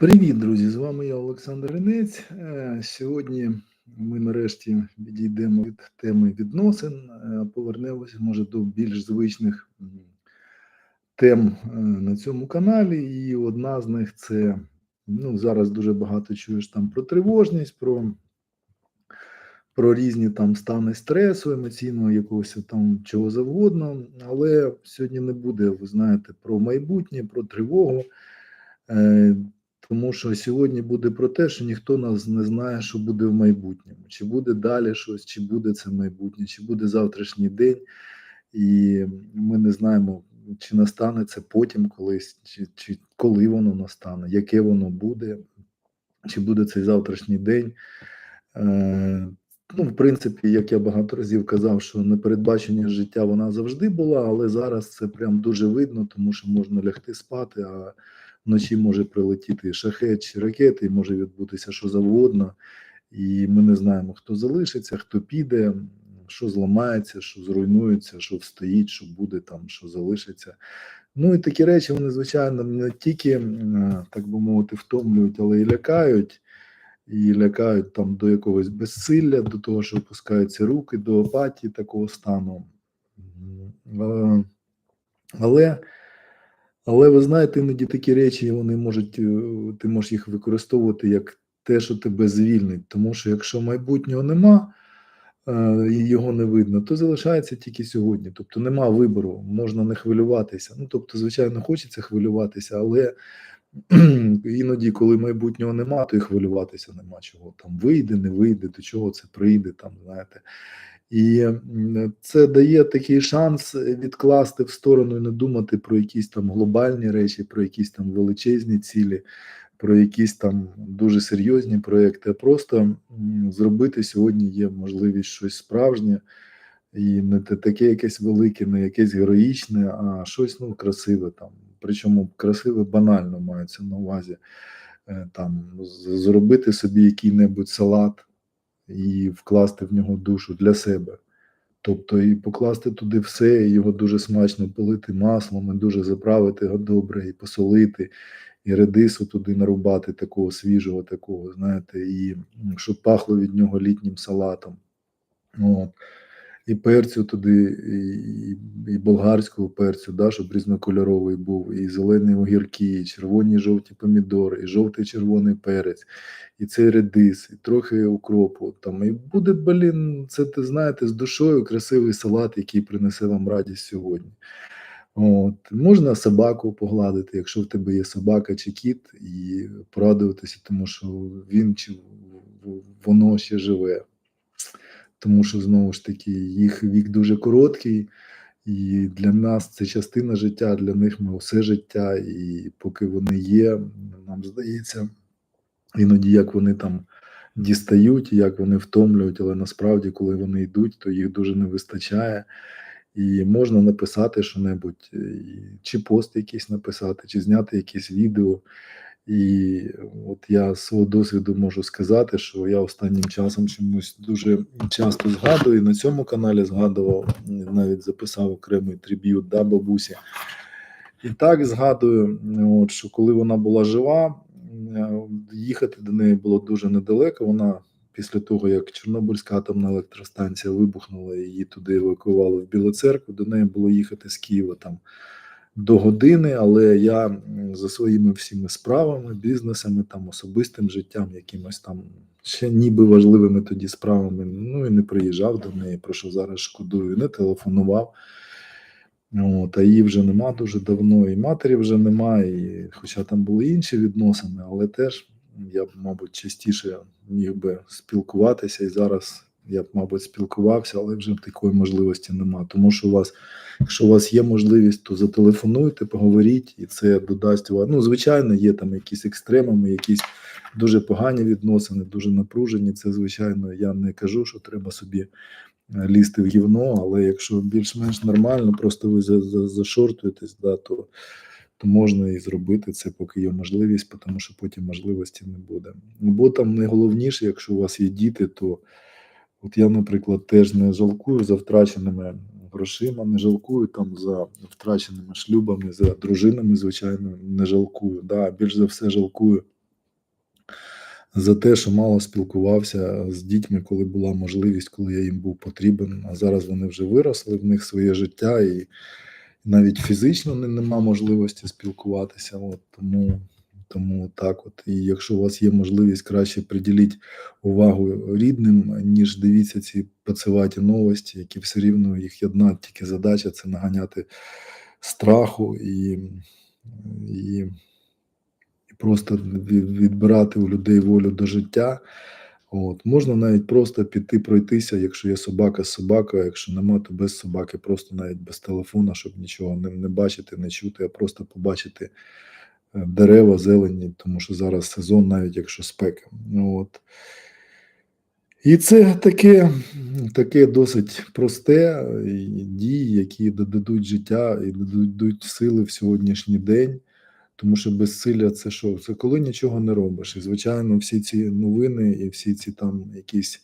Привіт, друзі! З вами я, Олександр Ринець. Е, Сьогодні ми нарешті відійдемо від теми відносин, е, повернемося, може, до більш звичних тем е, на цьому каналі. І одна з них це ну, зараз дуже багато чуєш там про тривожність, про, про різні там стани стресу, емоційного якогось там чого завгодно. Але сьогодні не буде, ви знаєте, про майбутнє, про тривогу. Тому що сьогодні буде про те, що ніхто нас не знає, що буде в майбутньому, чи буде далі щось, чи буде це майбутнє, чи буде завтрашній день, і ми не знаємо, чи настане це потім колись, чи, чи коли воно настане, яке воно буде, чи буде цей завтрашній день. Е, Ну, в принципі, як я багато разів казав, що непередбачення життя вона завжди була, але зараз це прям дуже видно, тому що можна лягти спати, а вночі може прилетіти шахет чи ракети, може відбутися що завгодно. І ми не знаємо, хто залишиться, хто піде, що зламається, що зруйнується, що встоїть, що буде там, що залишиться. Ну і такі речі, вони, звичайно, не тільки, так би мовити, втомлюють, але і лякають. І лякають там до якогось безсилля, до того, що опускаються руки, до апатії такого стану. Але але ви знаєте, іноді такі речі вони можуть, е, ти можеш їх використовувати як те, що тебе звільнить. Тому що якщо майбутнього нема е, і його не видно, то залишається тільки сьогодні. Тобто нема вибору, можна не хвилюватися. Ну тобто, звичайно, хочеться хвилюватися, але іноді, коли майбутнього нема, то і хвилюватися нема чого. Там вийде, не вийде, до чого це прийде, там знаєте. І це дає такий шанс відкласти в сторону і не думати про якісь там глобальні речі, про якісь там величезні цілі, про якісь там дуже серйозні проекти. А просто зробити сьогодні є можливість щось справжнє і не таке якесь велике, не якесь героїчне, а щось ну красиве там. Причому красиве банально мається на увазі. Е, там зробити собі який-небудь салат і вкласти в нього душу для себе. Тобто і покласти туди все, і його дуже смачно полити маслом, і дуже заправити його добре, і посолити, і редису туди нарубати такого свіжого, такого, знаєте, і щоб пахло від нього літнім салатом. От і перцю туди, і і болгарського перцю, да, щоб різнокольоровий був, і зелені огірки, і червоні і жовті помідори, і жовтий червоний перець, і цей редис, і трохи укропу. Там і буде, блін, це ти знаєте, з душою красивий салат, який принесе вам радість сьогодні. От, Можна собаку погладити, якщо в тебе є собака чи кіт, і порадуватися, тому що він чи воно ще живе тому що знову ж таки їх вік дуже короткий, і для нас це частина життя, для них ми все життя, і поки вони є, нам здається, іноді як вони там дістають, як вони втомлюють, але насправді, коли вони йдуть, то їх дуже не вистачає. І можна написати що-небудь, чи пост якийсь написати, чи зняти якесь відео. І от я з свого досвіду можу сказати, що я останнім часом чомусь дуже часто згадую. і На цьому каналі згадував, навіть записав окремий триб'ют да, бабусі. І так згадую, от, що коли вона була жива, їхати до неї було дуже недалеко. Вона після того, як Чорнобильська атомна електростанція вибухнула, її туди евакуювали в Білу церкву, до неї було їхати з Києва там до години, але я за своїми всіми справами, бізнесами, там особистим життям, якимось там ще ніби важливими тоді справами. Ну і не приїжджав до неї, про що зараз шкодую, не телефонував. От, А її вже нема дуже давно, і матері вже немає, хоча там були інші відносини, але теж я б, мабуть, частіше міг би спілкуватися і зараз я б, мабуть, спілкувався, але вже такої можливості нема. Тому що у вас, якщо у вас є можливість, то зателефонуйте, поговоріть, і це додасть вам. Ну, звичайно, є там якісь екстремуми, якісь дуже погані відносини, дуже напружені. Це, звичайно, я не кажу, що треба собі е, лізти в гівно, але якщо більш-менш нормально, просто ви зашортуєтесь, да, то. То можна і зробити це, поки є можливість, тому що потім можливості не буде. Бо там найголовніше, якщо у вас є діти, то От я, наприклад, теж не жалкую за втраченими грошима, не жалкую там за втраченими шлюбами, за дружинами, звичайно, не жалкую. Да, Більш за все жалкую за те, що мало спілкувався з дітьми, коли була можливість, коли я їм був потрібен. А зараз вони вже виросли, в них своє життя, і навіть фізично не, нема можливості спілкуватися. От, тому, тому так от. І якщо у вас є можливість, краще приділіть увагу рідним, ніж дивіться ці пацеваті новості, які все рівно їх одна тільки задача це наганяти страху і, і, і просто відбирати у людей волю до життя. От. Можна навіть просто піти пройтися, якщо є собака з собакою, якщо нема, то без собаки, просто навіть без телефона, щоб нічого не, не бачити, не чути, а просто побачити дерева, зелені, тому що зараз сезон, навіть якщо спека. Ну, От. І це таке, таке досить просте е, дії, які додадуть життя і додадуть сили в сьогоднішній день. Тому що безсилля це що? Це коли нічого не робиш. І звичайно, всі ці новини і всі ці там якісь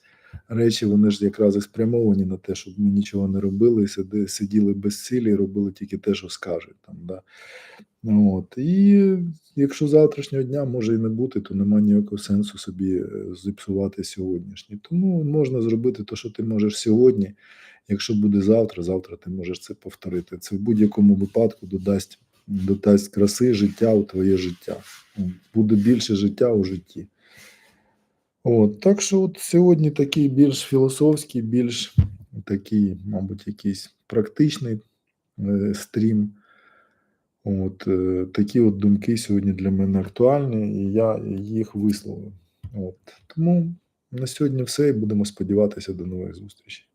речі, вони ж якраз і спрямовані на те, щоб ми нічого не робили, сиділи безсилі і робили тільки те, що скажуть. Там, да. От. І якщо завтрашнього дня може і не бути, то немає ніякого сенсу собі е, зіпсувати сьогоднішній. Тому можна зробити те, що ти можеш сьогодні. Якщо буде завтра, завтра ти можеш це повторити. Це в будь-якому випадку додасть, додасть краси життя у твоє життя. Буде більше життя у житті. От, так що от сьогодні такий більш філософський, більш такий, мабуть, якийсь практичний е, стрім. От е, такі от думки сьогодні для мене актуальні, і я їх висловив. От. Тому на сьогодні все і будемо сподіватися до нових зустрічей.